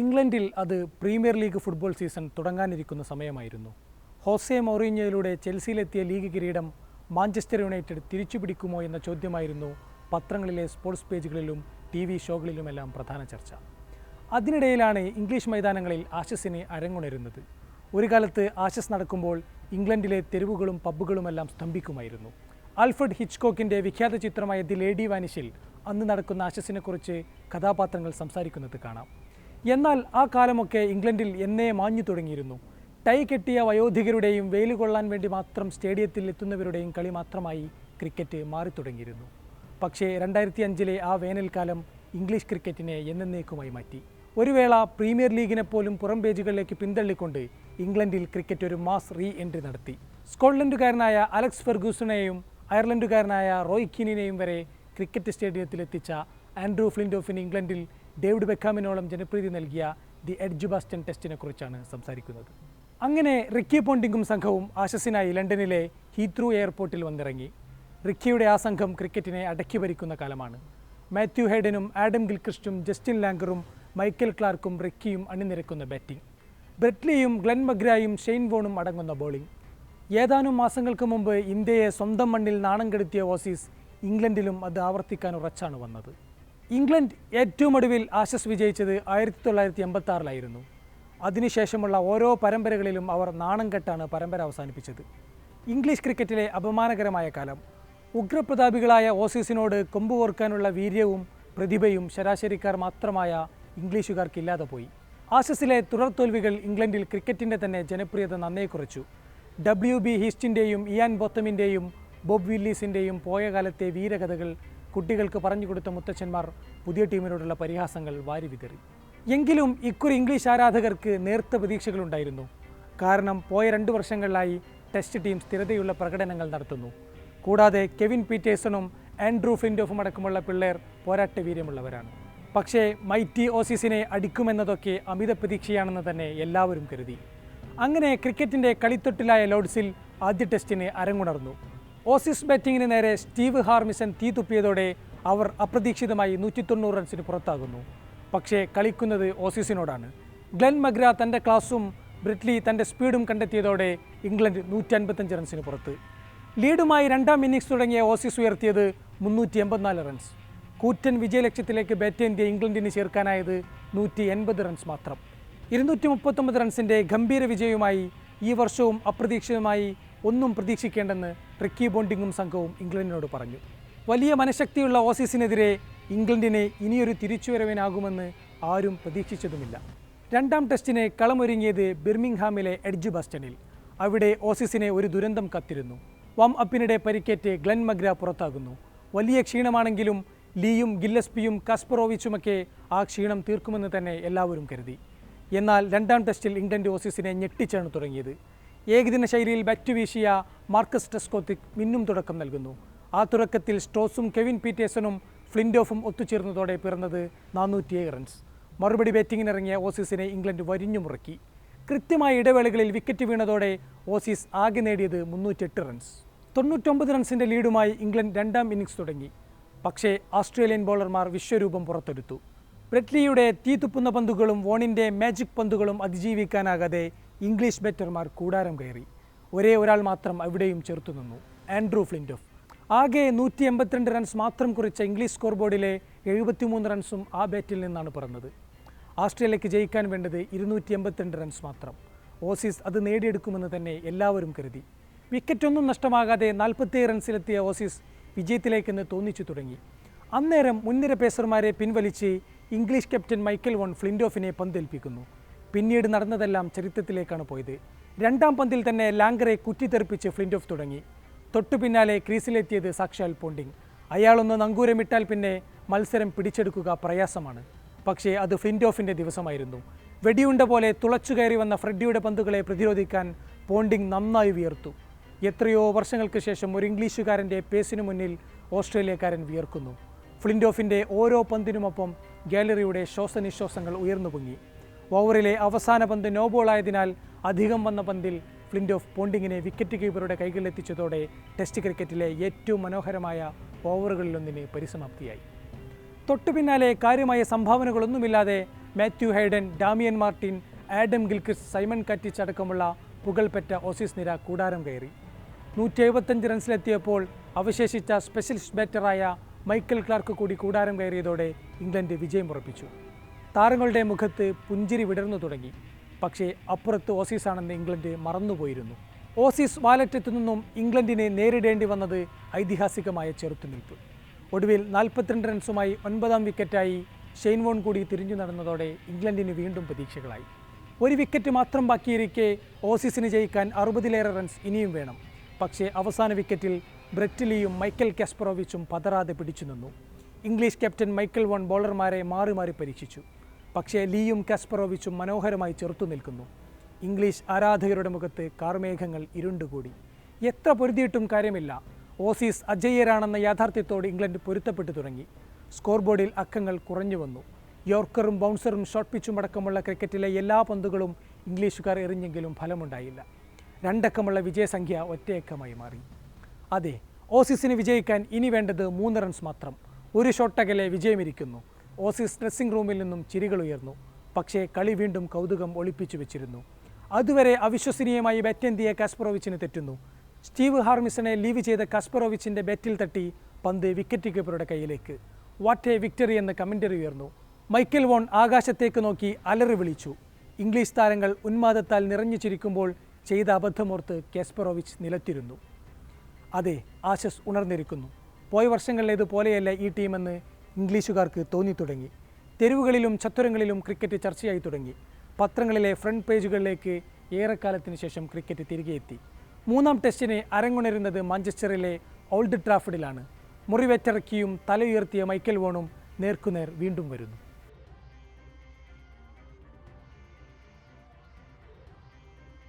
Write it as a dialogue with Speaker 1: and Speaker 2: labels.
Speaker 1: ഇംഗ്ലണ്ടിൽ അത് premier league football season തുടങ്ങാനിരിക്കുന്ന സമയമായിരുന്നു. ഹോസെ മൊറീഞ്ഞയിലൂടെ ചെൽസിയിലെത്തിയ ലീഗ് കിരീടം മാഞ്ചസ്റ്റർ യുണൈറ്റഡ് തിരിച്ചുപിടിക്കുമോ എന്ന ചോദ്യമായിരുന്നു പത്രങ്ങളിലെ സ്പോർട്സ് പേജുകളിലും ടി വി ഷോകളിലുമെല്ലാം പ്രധാന ചർച്ച. അതിനിടയിലാണ് ഇംഗ്ലീഷ് മൈതാനങ്ങളിൽ ആശസിന് അരങ്ങുണരുന്നത്. ഒരു കാലത്ത് ആശസ് നടക്കുമ്പോൾ ഇംഗ്ലണ്ടിലെ തെരുവുകളും പബ്ബുകളുമെല്ലാം സ്തംഭിക്കുമായിരുന്നു. ആൽഫ്രഡ് ഹിച്ച്കോക്കിന്റെ വിഖ്യാത ചിത്രമായ ദി ലേഡി വാനിഷിൽ അന്ന് നടക്കുന്ന ആശസിനെക്കുറിച്ച് കഥാപാത്രങ്ങൾ സംസാരിക്കുന്നത് കാണാം. എന്നാൽ ആ കാലമൊക്കെ ഇംഗ്ലണ്ടിൽ എന്നേ മാഞ്ഞു തുടങ്ങിയിരുന്നു. ടൈ കെട്ടിയ വയോധികരുടെയും വെയിൽ കൊള്ളാൻ വേണ്ടി മാത്രം സ്റ്റേഡിയത്തിൽ എത്തുന്നവരുടെയും കളി മാത്രമായി ക്രിക്കറ്റ് മാറി തുടങ്ങിയിരുന്നു. പക്ഷേ രണ്ടായിരത്തി അഞ്ചിലെ ആ വേനൽക്കാലം ഇംഗ്ലീഷ് ക്രിക്കറ്റിനെ എന്നേക്കുമായി മാറ്റി. ഒരു വേള പ്രീമിയർ ലീഗിനെ പോലും പുറം പേജുകളിലേക്ക് പിന്തള്ളിക്കൊണ്ട് ഇംഗ്ലണ്ടിൽ ക്രിക്കറ്റ് ഒരു മാസ് റീ എൻട്രി നടത്തി. സ്കോട്ട്ലൻഡുകാരനായ അലക്സ് ഫെർഗൂസണെയും അയർലൻഡുകാരനായ റോയ് കീനിനെയും വരെ ക്രിക്കറ്റ് സ്റ്റേഡിയത്തിലെത്തിച്ച ആൻഡ്രൂ ഫ്ലിൻഡോഫിന് ഇംഗ്ലണ്ടിൽ ഡേവിഡ് ബെക്കാമിനോളം ജനപ്രീതി നൽകിയ ദി എഡ്ജ് ബാസ്റ്റൺ ടെസ്റ്റിനെ കുറിച്ചാണ് സംസാരിക്കുന്നത്. അങ്ങനെ റിക്കി പോണ്ടിങ്ങും സംഘവും ആശസിനായി ലണ്ടനിലെ ഹീത്രൂ എയർപോർട്ടിൽ വന്നിറങ്ങി. റിക്കിയുടെ ആ സംഘം ക്രിക്കറ്റിനെ അടക്കി ഭരിക്കുന്ന കാലമാണ്. മാത്യു ഹേഡനും ആഡം ഗിൽക്രിസ്റ്റും ജസ്റ്റിൻ ലാങ്കറും മൈക്കൽ ക്ലാർക്കും റിക്കിയും അണിനിരക്കുന്ന ബാറ്റിംഗ്. ബ്രെറ്റ്ലിയും ഗ്ലെൻ മഗ്രായും ഷെയ്ൻ വോണും അടങ്ങുന്ന ബോളിംഗ്. ഏതാനും മാസങ്ങൾക്ക് മുമ്പ് ഇന്ത്യയെ സ്വന്തം മണ്ണിൽ നാണം കെടുത്തിയ ഓസീസ് ഇംഗ്ലണ്ടിലും അത് ആവർത്തിക്കാൻ ഉറച്ചാണ് വന്നത്. ഇംഗ്ലണ്ട് ഏറ്റവും ഒടുവിൽ ആശസ് വിജയിച്ചത് ആയിരത്തി തൊള്ളായിരത്തി എൺപത്തി ആറിലായിരുന്നു അതിനുശേഷമുള്ള ഓരോ പരമ്പരകളിലും അവർ നാണം കെട്ടാണ് പരമ്പര അവസാനിപ്പിച്ചത്. ഇംഗ്ലീഷ് ക്രിക്കറ്റിലെ അപമാനകരമായ കാലം. ഉഗ്രപ്രതാപികളായ ഓസീസിനോട് കൊമ്പുകോർക്കാനുള്ള വീര്യവും പ്രതിഭയും ശരാശരിക്കാർ മാത്രമായ ഇംഗ്ലീഷുകാർക്കില്ലാതെ പോയി. ആശസിലെ തുടർ തോൽവികൾ ഇംഗ്ലണ്ടിൽ ക്രിക്കറ്റിന്റെ തന്നെ ജനപ്രിയത നന്നേ കുറച്ചു. ഡബ്ല്യു ബി ഹീസ്റ്റിന്റെയും ഇയാൻ ബോത്തമിന്റെയും ബോബ് വില്ലീസിന്റെയും പോയ കാലത്തെ വീരകഥകൾ കുട്ടികൾക്ക് പറഞ്ഞു കൊടുത്ത മുത്തച്ഛന്മാർ പുതിയ ടീമിനോടുള്ള പരിഹാസങ്ങൾ വാരി വിതറി. എങ്കിലും ഇക്കുറി ഇംഗ്ലീഷ് ആരാധകർക്ക് നേർത്ത പ്രതീക്ഷകളുണ്ടായിരുന്നു. കാരണം പോയ രണ്ട് വർഷങ്ങളിലായി ടെസ്റ്റ് ടീം സ്ഥിരതയുള്ള പ്രകടനങ്ങൾ നടത്തുന്നു. കൂടാതെ കെവിൻ പീറ്റേഴ്സണും ആൻഡ്രൂ ഫിൻഡോഫും അടക്കമുള്ള പിള്ളേർ പോരാട്ട വീര്യമുള്ളവരാണ്. പക്ഷേ മൈറ്റി ഓസീസിനെ അടിക്കുമെന്നതൊക്കെ അമിത പ്രതീക്ഷയാണെന്ന് തന്നെ എല്ലാവരും കരുതി. അങ്ങനെ ക്രിക്കറ്റിന്റെ കളിത്തൊട്ടിലായ ലോഡ്സിൽ ആദ്യ ടെസ്റ്റിന് അരങ്ങുണർന്നു. ഓസീസ് ബാറ്റിങ്ങിന് നേരെ സ്റ്റീവ് ഹാർമിസൺ തീ തുപ്പിയതോടെ അവർ അപ്രതീക്ഷിതമായി നൂറ്റി തൊണ്ണൂറ് റൺസിന് പുറത്താകുന്നു. പക്ഷേ കളിക്കുന്നത് ഓസീസിനോടാണ്. ഗ്ലെൻ മഗ്ര തന്റെ ക്ലാസും ബ്രിറ്റ്ലി തന്റെ സ്പീഡും കണ്ടെത്തിയതോടെ ഇംഗ്ലണ്ട് നൂറ്റി അൻപത്തഞ്ച് റൺസിന് പുറത്ത്. ലീഡുമായി രണ്ടാം ഇന്നിങ്സ് തുടങ്ങിയ ഓസീസ് ഉയർത്തിയത് മുന്നൂറ്റി എൺപത്തിനാല് റൺസ്. കൂറ്റൻ വിജയലക്ഷ്യത്തിലേക്ക് ബാറ്റ് ഇന്ത്യ ഇംഗ്ലണ്ടിന് ചേർക്കാനായത് നൂറ്റി എൺപത് റൺസ് മാത്രം. ഇരുന്നൂറ്റി മുപ്പത്തൊമ്പത് റൺസിന്റെ ഗംഭീര വിജയവുമായി ഈ വർഷവും അപ്രതീക്ഷിതമായി ഒന്നും പ്രതീക്ഷിക്കേണ്ടെന്ന് റിക്കി ബോണ്ടിങ്ങും സംഘവും ഇംഗ്ലണ്ടിനോട് പറഞ്ഞു. വലിയ മനഃശക്തിയുള്ള ഓസീസിനെതിരെ ഇംഗ്ലണ്ടിനെ ഇനിയൊരു തിരിച്ചുവരവിനാകുമെന്ന് ആരും പ്രതീക്ഷിച്ചതുമില്ല. രണ്ടാം ടെസ്റ്റിന് കളമൊരുങ്ങിയത് ബിർമിംഗ്ഹാമിലെ എഡ്ജ് ബസ്റ്റണിൽ. അവിടെ ഓസീസിനെ ഒരു ദുരന്തം കത്തിരുന്നു. വം അപ്പിനിടെ പരിക്കേറ്റ് ഗ്ലെൻ മഗ്ര പുറത്താകുന്നു. വലിയ ക്ഷീണമാണെങ്കിലും ലീയും ഗില്ലസ്പിയും കസ്പറോവിച്ചുമൊക്കെ ആ ക്ഷീണം തീർക്കുമെന്ന് തന്നെ എല്ലാവരും കരുതി. എന്നാൽ രണ്ടാം ടെസ്റ്റിൽ ഇംഗ്ലണ്ട് ഓസീസിനെ ഞെട്ടിച്ചാണ് തുടങ്ങിയത്. ഏകദിന ശൈലിയിൽ ബാറ്റ് വീശിയ മാർക്കസ് ടെസ്കോത്തിക് മിന്നും തുടക്കം നൽകുന്നു. ആ തുടക്കത്തിൽ സ്ട്രോസും കെവിൻ പീറ്റേഴ്സണും ഫ്ലിൻഡോഫും ഒത്തുചേർന്നതോടെ പിറന്നത് നാനൂറ്റിയേഴ് റൺസ്. മറുപടി ബാറ്റിങ്ങിനിറങ്ങിയ ഓസീസിനെ ഇംഗ്ലണ്ട് വരിഞ്ഞു മുറക്കി. കൃത്യമായ ഇടവേളകളിൽ വിക്കറ്റ് വീണതോടെ ഓസീസ് ആകെ നേടിയത് മുന്നൂറ്റെട്ട് റൺസ്. തൊണ്ണൂറ്റൊമ്പത് റൺസിന്റെ ലീഡുമായി ഇംഗ്ലണ്ട് രണ്ടാം ഇന്നിംഗ്സ് തുടങ്ങി. പക്ഷേ ഓസ്ട്രേലിയൻ ബോളർമാർ വിശ്വരൂപം പുറത്തെടുത്തു. ബ്രെറ്റ്ലിയുടെ തീതുപ്പുന്ന പന്തുകളും വോണിന്റെ മാജിക് പന്തുകളും അതിജീവിക്കാനാകാതെ ഇംഗ്ലീഷ് ബെറ്റർമാർ കൂടാരം കയറി. ഒരേ ഒരാൾ മാത്രം അവിടെയും ചെറുത്തു നിന്നു. Andrew Flintoff. ആകെ നൂറ്റി എൺപത്തിരണ്ട് റൺസ് മാത്രം കുറിച്ച ഇംഗ്ലീഷ് സ്കോർ ബോർഡിലെ എഴുപത്തിമൂന്ന് റൺസും ആ ബാറ്റിൽ നിന്നാണ് പിറന്നത്. ഓസ്ട്രേലിയക്ക് ജയിക്കാൻ വേണ്ടത് ഇരുന്നൂറ്റി എൺപത്തിരണ്ട് റൺസ് മാത്രം. ഓസീസ് അത് നേടിയെടുക്കുമെന്ന് തന്നെ എല്ലാവരും കരുതി. വിക്കറ്റൊന്നും നഷ്ടമാകാതെ നാൽപ്പത്തി റൺസിലെത്തിയ ഓസീസ് വിജയത്തിലേക്കെന്ന് തോന്നിച്ചു തുടങ്ങി. അന്നേരം മുൻനിര പേസർമാരെ പിൻവലിച്ച് ഇംഗ്ലീഷ് ക്യാപ്റ്റൻ മൈക്കൽ വോൺ ഫ്ലിൻഡോഫിനെ പന്തേൽപ്പിക്കുന്നു. പിന്നീട് നടന്നതെല്ലാം ചരിത്രത്തിലേക്കാണ് പോയത്. രണ്ടാം പന്തിൽ തന്നെ ലാങ്കറെ കുറ്റിത്തെറിപ്പിച്ച് ഓഫ് തുടങ്ങി. തൊട്ടു പിന്നാലെ ക്രീസിലെത്തിയത് സാക്ഷാൽ പോണ്ടിങ്. അയാളൊന്ന് നങ്കൂരമിട്ടാൽ പിന്നെ മത്സരം പിടിച്ചെടുക്കുക പ്രയാസമാണ്. പക്ഷേ അത് ഫ്ലിൻഡോഫിന്റെ ദിവസമായിരുന്നു. വെടിയുണ്ട പോലെ തുളച്ചു കയറി വന്ന ഫ്രെഡിയുടെ പന്തുകളെ പ്രതിരോധിക്കാൻ പോണ്ടിങ് നന്നായി വിയർത്തു. എത്രയോ വർഷങ്ങൾക്ക് ശേഷം ഒരു ഇംഗ്ലീഷുകാരന്റെ പേസിനു മുന്നിൽ ഓസ്ട്രേലിയക്കാരൻ വിയർക്കുന്നു. ഫ്ലിന്റ് ഫ്ലിൻഡോഫിന്റെ ഓരോ പന്തിനുമൊപ്പം ഗാലറിയുടെ ശ്വാസനിശ്വാസങ്ങൾ ഉയർന്നു പൊങ്ങി ഓവറിലെ അവസാന പന്ത് നോ ബോളായതിനാൽ അധികം വന്ന പന്തിൽ ഓഫ് പോണ്ടിങ്ങിനെ വിക്കറ്റ് കീപ്പറുടെ കൈകളിലെത്തിച്ചതോടെ ടെസ്റ്റ് ക്രിക്കറ്റിലെ ഏറ്റവും മനോഹരമായ ഓവറുകളിലൊന്നിന് പരിസമാപ്തിയായി. തൊട്ടു പിന്നാലെ കാര്യമായ സംഭാവനകളൊന്നുമില്ലാതെ Matthew Hayden Damien Martyn Adam Gilchrist Simon Katich അടക്കമുള്ള പുകൾപെറ്റ ഓസീസ് നിര കൂടാരം കയറി. നൂറ്റി എഴുപത്തഞ്ച് റൺസിലെത്തിയപ്പോൾ അവശേഷിച്ച സ്പെഷ്യലിസ്റ്റ് ബാറ്ററായ മൈക്കൽ ക്ലാർക്ക് കൂടി കൂടാരം കയറിയതോടെ ഇംഗ്ലണ്ട് വിജയം ഉറപ്പിച്ചു. താരങ്ങളുടെ മുഖത്ത് പുഞ്ചിരി വിടർന്നു തുടങ്ങി. പക്ഷേ അപ്പുറത്ത് ഓസീസാണെന്ന് ഇംഗ്ലണ്ട് മറന്നുപോയിരുന്നു. ഓസീസ് വാലറ്റത്തു നിന്നും ഇംഗ്ലണ്ടിനെ നേരിടേണ്ടി വന്നത് ഐതിഹാസികമായ ചെറുത്തുനിൽപ്പ്. ഒടുവിൽ നാൽപ്പത്തിരണ്ട് റൺസുമായി ഒൻപതാം വിക്കറ്റായി ഷെയ്ൻ വോൺ കൂടി തിരിഞ്ഞു നടന്നതോടെ ഇംഗ്ലണ്ടിന് വീണ്ടും പ്രതീക്ഷകളായി. ഒരു വിക്കറ്റ് മാത്രം ബാക്കിയിരിക്കെ ഓസീസിന് ജയിക്കാൻ അറുപതിലേറെ റൺസ് ഇനിയും വേണം. പക്ഷേ അവസാന വിക്കറ്റിൽ ബ്രെറ്റ്ലിയും മൈക്കൽ കാസ്പറോവിച്ചും പതറാതെ പിടിച്ചു നിന്നു. ഇംഗ്ലീഷ് ക്യാപ്റ്റൻ മൈക്കൽ വോൺ ബോളർമാരെ മാറി മാറി പരീക്ഷിച്ചു. പക്ഷേ ലീയും കാസ്പറോവിച്ചും മനോഹരമായി ചെറുത്തു നിൽക്കുന്നു. ഇംഗ്ലീഷ് ആരാധകരുടെ മുഖത്ത് കാർമേഘങ്ങൾ ഇരുണ്ടുകൂടി. എത്ര പൊരുതിയിട്ടും കാര്യമില്ല. ഓസീസ് അജയ്യരാണെന്ന യാഥാർത്ഥ്യത്തോട് ഇംഗ്ലണ്ട് പൊരുത്തപ്പെട്ടു തുടങ്ങി. സ്കോർ ബോർഡിൽ അക്കങ്ങൾ കുറഞ്ഞു വന്നു. യോർക്കറും ബൗൺസറും ഷോർട്ട് പിച്ചും അടക്കമുള്ള ക്രിക്കറ്റിലെ എല്ലാ പന്തുകളും ഇംഗ്ലീഷുകാർ എറിഞ്ഞെങ്കിലും ഫലമുണ്ടായില്ല. രണ്ടക്കമുള്ള വിജയസംഖ്യ ഒറ്റയക്കമായി മാറി. അതെ ഓസീസിന് വിജയിക്കാൻ ഇനി വേണ്ടത് മൂന്ന് റൺസ് മാത്രം. ഒരു ഷോട്ടകലെ വിജയമിരിക്കുന്നു. ഓസീസ് ഡ്രസ്സിംഗ് റൂമിൽ നിന്നും ചിരികൾ ഉയർന്നു. പക്ഷേ കളി വീണ്ടും കൗതുകം ഒളിപ്പിച്ചു വെച്ചിരുന്നു. അതുവരെ അവിശ്വസനീയമായി ബെറ്റെന്തിയ കാസ്പറോവിച്ചിന് തെറ്റുന്നു. സ്റ്റീവ് ഹാർമിസനെ ലീവ് ചെയ്ത കാസ്പറോവിച്ചിന്റെ ബാറ്റിൽ തട്ടി പന്ത് വിക്കറ്റ് കീപ്പറുടെ കയ്യിലേക്ക്. വാട്ട് എ വിക്ടറി എന്ന കമന്ററി ഉയർന്നു. മൈക്കൽ വോൺ ആകാശത്തേക്ക് നോക്കി അലറി വിളിച്ചു. ഇംഗ്ലീഷ് താരങ്ങൾ ഉന്മാദത്താൽ നിറഞ്ഞു ചിരിക്കുമ്പോൾ ചെയ്ത അബദ്ധമോർത്ത് കാസ്പറോവിച്ച് നിലത്തിരുന്നു. അതെ ആശസ് ഉണർന്നിരിക്കുന്നു. പോയ വർഷങ്ങളിലേതുപോലെയല്ല ഈ ടീമെന്ന് ഇംഗ്ലീഷുകാർക്ക് തോന്നിത്തുടങ്ങി തെരുവുകളിലും ചത്തുരങ്ങളിലും ക്രിക്കറ്റ് ചർച്ചയായി തുടങ്ങി. പത്രങ്ങളിലെ ഫ്രണ്ട് പേജുകളിലേക്ക് ഏറെക്കാലത്തിന് ശേഷം ക്രിക്കറ്റ് തിരികെ എത്തി. മൂന്നാം ടെസ്റ്റിനെ അരങ്ങുണരുന്നത് മാഞ്ചസ്റ്ററിലെ ഓൾഡ് ട്രാഫഡിലാണ് മുറിവേറ്റിറക്കിയും തലയുയർത്തിയ മൈക്കൽ വോണും നേർക്കുനേർ വീണ്ടും വരുന്നു.